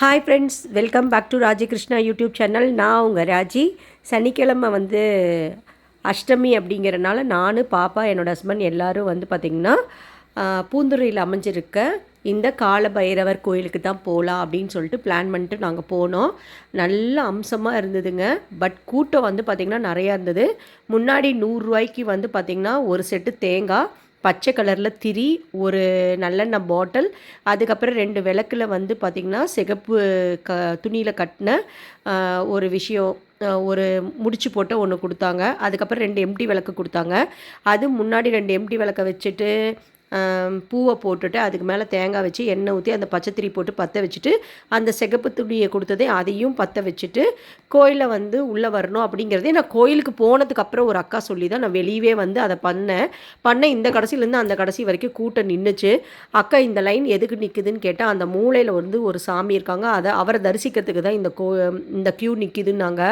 Hi friends welcome back to Raji Krishna YouTube channel நான் உங்கள் ராஜி. சனிக்கிழமை வந்து அஷ்டமி அப்படிங்கிறனால நான் பாப்பா என்னோடய ஹஸ்பண்ட் எல்லோரும் வந்து பார்த்திங்கன்னா பூந்துறையில் அமைஞ்சிருக்க இந்த கால பைரவர் கோயிலுக்கு தான் போகலாம் அப்படின்னு சொல்லிட்டு பிளான் பண்ணிட்டு நாங்கள் போனோம். நல்ல அம்சமாக இருந்ததுங்க. பட் கூட்டம் வந்து பார்த்திங்கன்னா நிறையா இருந்தது. முன்னாடி நூறுரூவாய்க்கு வந்து பார்த்திங்கன்னா ஒரு செட்டு தேங்காய் பச்சை கலரில் திரி ஒரு நல்லெண்ணெய் பாட்டில் அதுக்கப்புறம் ரெண்டு விளக்கில் வந்து பார்த்திங்கன்னா சிகப்பு க துணியில் கட்டின ஒரு விஷயம் ஒரு முடிச்சு போட்டு ஒன்று கொடுத்தாங்க. அதுக்கப்புறம் ரெண்டு எம்டி விளக்கு கொடுத்தாங்க. அது முன்னாடி ரெண்டு எம்டி விளக்கை வச்சுட்டு பூவை போட்டுட்டு அதுக்கு மேலே தேங்காய் வச்சு எண்ணெய் ஊற்றி அந்த பச்சைத்திரி போட்டு பற்ற வச்சுட்டு அந்த சிகப்பு துணியை கொடுத்ததே அதையும் பற்ற வச்சுட்டு கோயிலில் வந்து உள்ளே வரணும் அப்படிங்கிறதே நான் கோயிலுக்கு போனதுக்கு அப்புறம் ஒரு அக்கா சொல்லி தான் நான் வெளியவே வந்து அதை பண்ணேன். பண்ண இந்த கடைசியிலேருந்து அந்த கடைசி வரைக்கும் கூட்டம் நின்றுச்சு அக்கா இந்த லைன் எதுக்கு நிற்குதுன்னு கேட்டால் அந்த மூளையில் வந்து ஒரு சாமி இருக்காங்க. அதை அவரை தரிசிக்கிறதுக்கு தான் இந்த கோ இந்த க்யூ நிற்கிதுன்னாங்க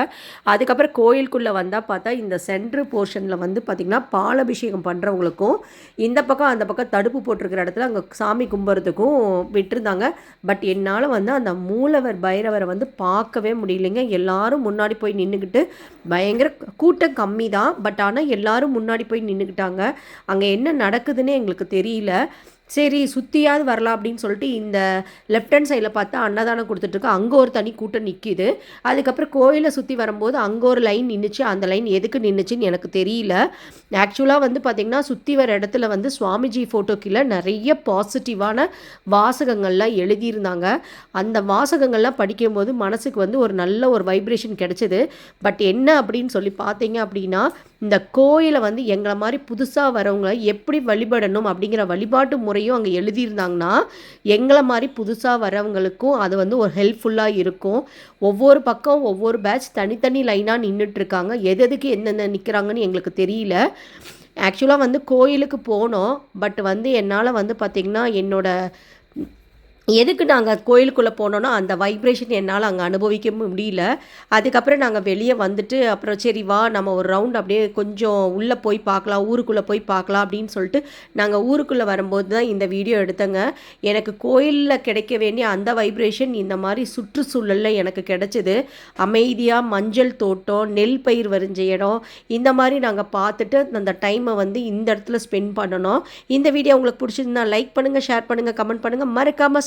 அதுக்கப்புறம் கோயிலுக்குள்ளே வந்தால் பார்த்தா இந்த சென்ட்ரு போர்ஷனில் வந்து பார்த்திங்கன்னா பாலபிஷேகம் பண்ணுறவங்களுக்கும் இந்த பக்கம் அந்த பக்கம் தடுப்பு போட்டிருக்கிற இடத்துல அங்கே சாமி கும்புறதுக்கும் விட்டுருந்தாங்க. பட் என்னால் வந்து அந்த மூலவர் பைரவரை வந்து பார்க்கவே முடியலைங்க. எல்லாரும் முன்னாடி போய் நின்றுக்கிட்டு பயங்கர கூட்டம் கம்மி தான் பட் ஆனால் எல்லாரும் முன்னாடி போய் நின்றுக்கிட்டாங்க அங்கே என்ன நடக்குதுன்னு எங்களுக்கு தெரியல. சரி சுற்றியாவது வரலாம் அப்படின்னு சொல்லிட்டு இந்த லெஃப்ட் ஹேண்ட் சைடில் பார்த்தா அன்னதானம் கொடுத்துட்ருக்கு அங்கே ஒரு தனி கூட்டம் நிற்கிது அதுக்கப்புறம் கோயிலை சுற்றி வரும்போது அங்கே ஒரு லைன் நின்றுச்சு அந்த லைன் எதுக்கு நின்றுச்சுன்னு எனக்கு தெரியல. ஆக்சுவலாக வந்து பார்த்திங்கன்னா சுற்றி வர இடத்துல வந்து சுவாமிஜி ஃபோட்டோ கீழே நிறைய பாசிட்டிவான வாசகங்கள்லாம் எழுதியிருந்தாங்க. அந்த வாசகங்கள்லாம் படிக்கும்போது மனசுக்கு வந்து ஒரு நல்ல ஒரு வைப்ரேஷன் கிடச்சிது. பட் என்ன அப்படின்னு சொல்லி பார்த்தீங்க அப்படின்னா இந்த கோயிலை வந்து எங்களை மாதிரி புதுசாக வரவங்களை எப்படி வழிபடணும் அப்படிங்கிற வழிபாட்டு முறையும் அங்கே எழுதியிருந்தாங்கன்னா எங்களை மாதிரி புதுசாக வரவங்களுக்கும் அது வந்து ஒரு ஹெல்ப்ஃபுல்லாக இருக்கும். ஒவ்வொரு பக்கம் ஒவ்வொரு பேட்ச் தனித்தனி லைனாக நின்றுட்டுருக்காங்க எது எதுக்கு எந்தெந்த நிற்கிறாங்கன்னு எங்களுக்கு தெரியல. ஆக்சுவலாக வந்து கோயிலுக்கு போனோம். பட் வந்து என்னால் வந்து பார்த்திங்கன்னா என்னோடய எதுக்கு நாங்கள் கோயிலுக்குள்ளே போனோன்னா அந்த வைப்ரேஷன் என்னால் அங்கே அனுபவிக்க முடியல. அதுக்கப்புறம் நாங்கள் வெளியே வந்துட்டு அப்புறம் சரி வா நம்ம ஒரு ரவுண்ட் அப்படியே கொஞ்சம் உள்ளே போய் பார்க்கலாம் ஊருக்குள்ளே போய் பார்க்கலாம் அப்படின்னு சொல்லிட்டு நாங்கள் ஊருக்குள்ளே வரும்போது தான் இந்த வீடியோ எடுத்தேங்க. எனக்கு கோயிலில் கிடைக்க வேண்டிய அந்த வைப்ரேஷன் இந்த மாதிரி சுற்றுச்சூழலில் எனக்கு கிடைச்சிது. அமைதியாக மஞ்சள் தோட்டம் நெல் பயிர் வரைஞ்ச இடம் இந்த மாதிரி நாங்கள் பார்த்துட்டு அந்த டைமை வந்து இந்த இடத்துல ஸ்பெண்ட் பண்ணணும். இந்த வீடியோ உங்களுக்கு பிடிச்சிருந்தா லைக் பண்ணுங்கள் ஷேர் பண்ணுங்கள் கமெண்ட் பண்ணுங்கள் மறக்காமல்